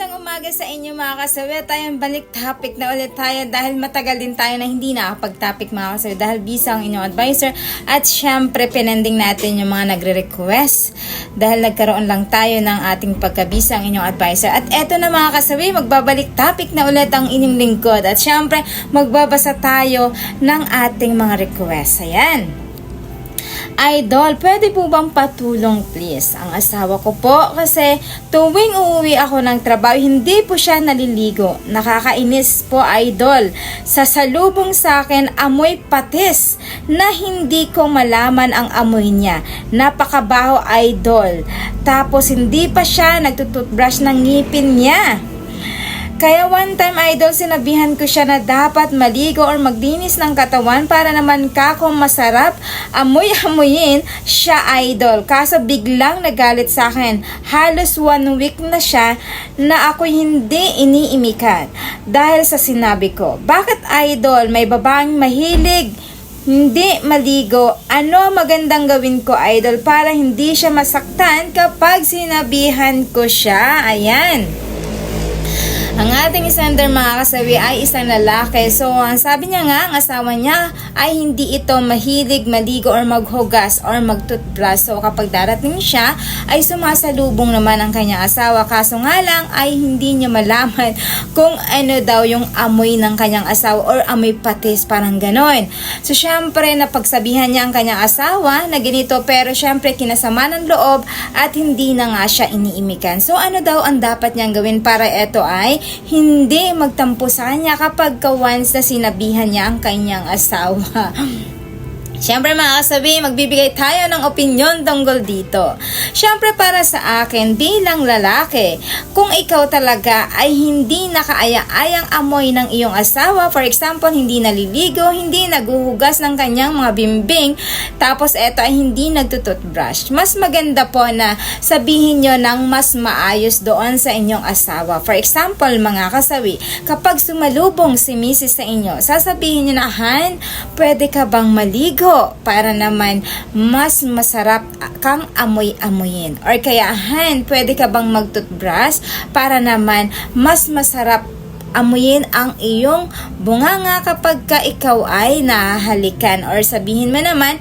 Magandang umaga sa inyo mga kasawi. Tayong balik topic na ulit tayo dahil matagal din tayo na hindi nakapag-topic mga kasawi dahil bisa ang inyong advisor at syempre pinending natin yung mga nagre-request dahil nagkaroon lang tayo ng ating pagkabisa ang inyong advisor. At eto na mga kasawi, magbabalik topic na ulit ang inyong lingkod at syempre magbabasa tayo ng ating mga request. Ayan. Idol, pwede po bang patulong please? Ang asawa ko po kasi tuwing uuwi ako ng trabaho, hindi po siya naliligo. Nakakainis po, idol. Sa salubong sa akin, amoy patis na hindi ko malaman ang amoy niya. Napakabaho, idol. Tapos hindi pa siya nagtututbrush ng ngipin niya. Kaya one time idol, sinabihan ko siya na dapat maligo or maglinis ng katawan para naman kako masarap amoy-amoyin siya idol. Kaso biglang nagalit sa akin. Halos one week na siya na ako hindi iniimikan. Dahil sa sinabi ko, bakit idol may babaeng mahilig hindi maligo. Ano magandang gawin ko, idol, para hindi siya masaktan kapag sinabihan ko siya? Ayan. Ang ating sender mga kasawi ay isang lalaki. So, ang sabi niya nga, ang asawa niya ay hindi ito mahilig maligo or maghugas or magtutbrush. So, kapag darating siya, ay sumasalubong naman ang kanyang asawa. Kaso nga lang ay hindi niya malaman kung ano daw yung amoy ng kanyang asawa or amoy patis, parang ganon. So, syempre, napagsabihan niya ang kanyang asawa na ganito pero syempre kinasama ng loob at hindi na nga siya iniimikan. So, ano daw ang dapat niyang gawin para ito ay hindi magtampo sa kanya kapag ka once na sinabihan niya ang kanyang asawa. Siyempre mga kasabi, magbibigay tayo ng opinion tungkol dito. Siyempre para sa akin bilang lalaki, kung ikaw talaga ay hindi nakaaya-ayang amoy ng iyong asawa, for example, hindi naliligo, hindi naguhugas ng kanyang mga bimbing, tapos eto ay hindi nagtututbrush. Mas maganda po na sabihin nyo ng mas maayos doon sa inyong asawa. For example, mga kasawi, kapag sumalubong si Mrs. sa inyo, sasabihin nyo na, Han, pwede ka bang maligo? para naman mas masarap kang amoy-amoyin. Or kaya, Han, pwede ka bang magtutbrush para naman mas masarap amuyin ang iyong bunganga kapag ka ikaw ay nahalikan or sabihin mo naman,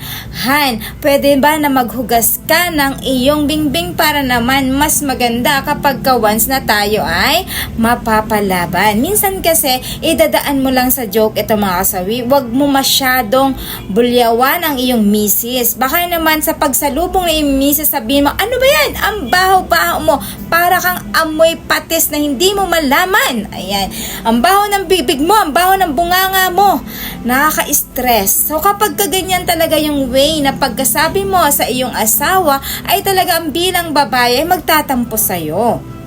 Han, pwede ba na maghugas ka ng iyong bingbing para naman mas maganda kapag ka once na tayo ay mapapalaban. Minsan kasi, idadaan mo lang sa joke ito mga kasawi, wag mo masyadong bulyawan ang iyong misis. Baka naman sa pagsalubong ng iyong misis, sabihin mo, ano ba yan? Ang baho-baho mo, para kang amoy patis na hindi mo malaman. Ayan. Ang baho ng bibig mo, ang baho ng bunganga mo. Nakaka-stress. So kapag kaganyan talaga yung way na pagkasabi mo sa iyong asawa, ay talaga ang bilang babae ay magtatampo sa'yo.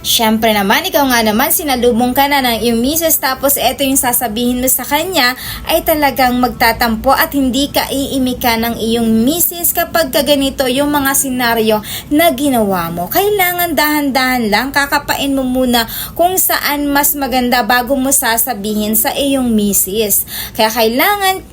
Siyempre naman, ikaw nga naman, sinalubong ka na ng iyong misis tapos eto yung sasabihin mo sa kanya ay talagang magtatampo at hindi ka iimika ng iyong misis kapag kaganito yung mga senaryo na ginawa mo. Kailangan dahan-dahan lang, kakapain mo muna kung saan mas maganda bago mo sasabihin sa iyong misis. Kaya kailangan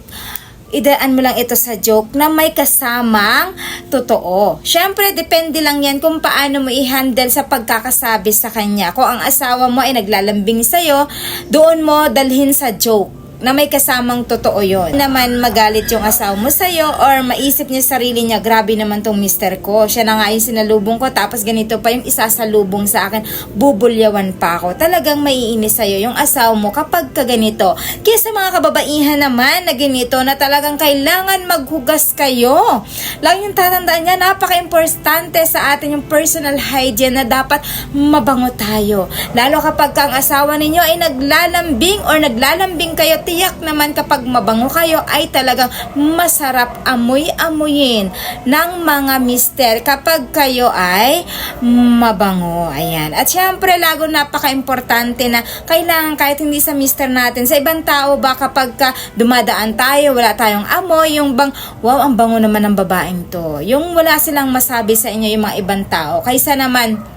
idaan mo lang ito sa joke na may kasamang totoo. Siyempre, depende lang yan kung paano mo i-handle sa pagkakasabi sa kanya. Kung ang asawa mo ay naglalambing sa'yo, doon mo dalhin sa joke na may kasamang totoo yon. Naman magalit yung asawa mo sa'yo or maisip niya sarili niya, grabe naman tong mister ko. Siya na nga yung sinalubong ko tapos ganito pa yung isasalubong sa akin, bubulyawan pa ako. Talagang maiinis sa'yo yung asawa mo kapag ka ganito. Kaya sa mga kababaihan naman na ganito na talagang kailangan maghugas kayo. Lang yung tatandaan niya, napaka-importante sa atin yung personal hygiene na dapat mabango tayo. Lalo kapag ka ang asawa ninyo ay naglalambing or naglalambing kayo tiyak naman kapag mabango kayo ay talagang masarap amoy-amoyin ng mga mister kapag kayo ay mabango. Ayan. At syempre, lago napaka-importante na kailangan kahit hindi sa mister natin, sa ibang tao ba kapag ka dumadaan tayo, wala tayong amoy, yung bang, wow, ang bango naman ng babaeng to. Yung wala silang masabi sa inyo yung mga ibang tao. Kaysa naman,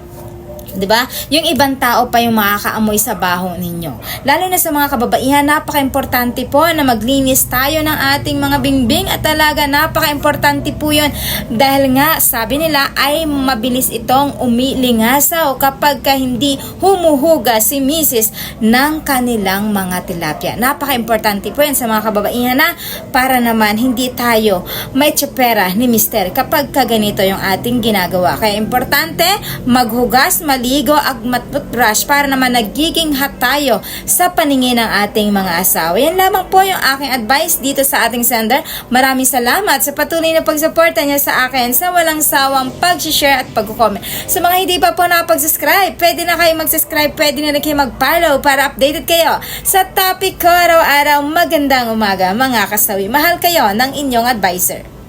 'Di ba? Yung ibang tao pa yung makakaamoy sa baho ninyo. Lalo na sa mga kababaihan, napaka-importante po na maglinis tayo ng ating mga bingbing at talaga napaka-importante po yun dahil nga sabi nila ay mabilis itong umilingasaw kapag ka hindi humuhuga si misis ng kanilang mga tilapia. Napaka-importante po yun sa mga kababaihan na para naman hindi tayo may tsepera ni mister kapag ka ganito yung ating ginagawa. Kaya importante, maghugas, maligo, at matbrush para naman nagiging hot tayo sa paningin ng ating mga asawa. Yan lamang po yung aking advice dito sa ating sender. Maraming salamat sa patuloy na pagsuporta niya sa akin sa walang sawang pag-share at pag-comment. Sa mga hindi pa po nakapag-subscribe, pwede na kayo mag-subscribe, pwede na rin kayo mag-follow para updated kayo sa topic ko araw-araw. Magandang umaga mga kasawi. Mahal kayo ng inyong advisor.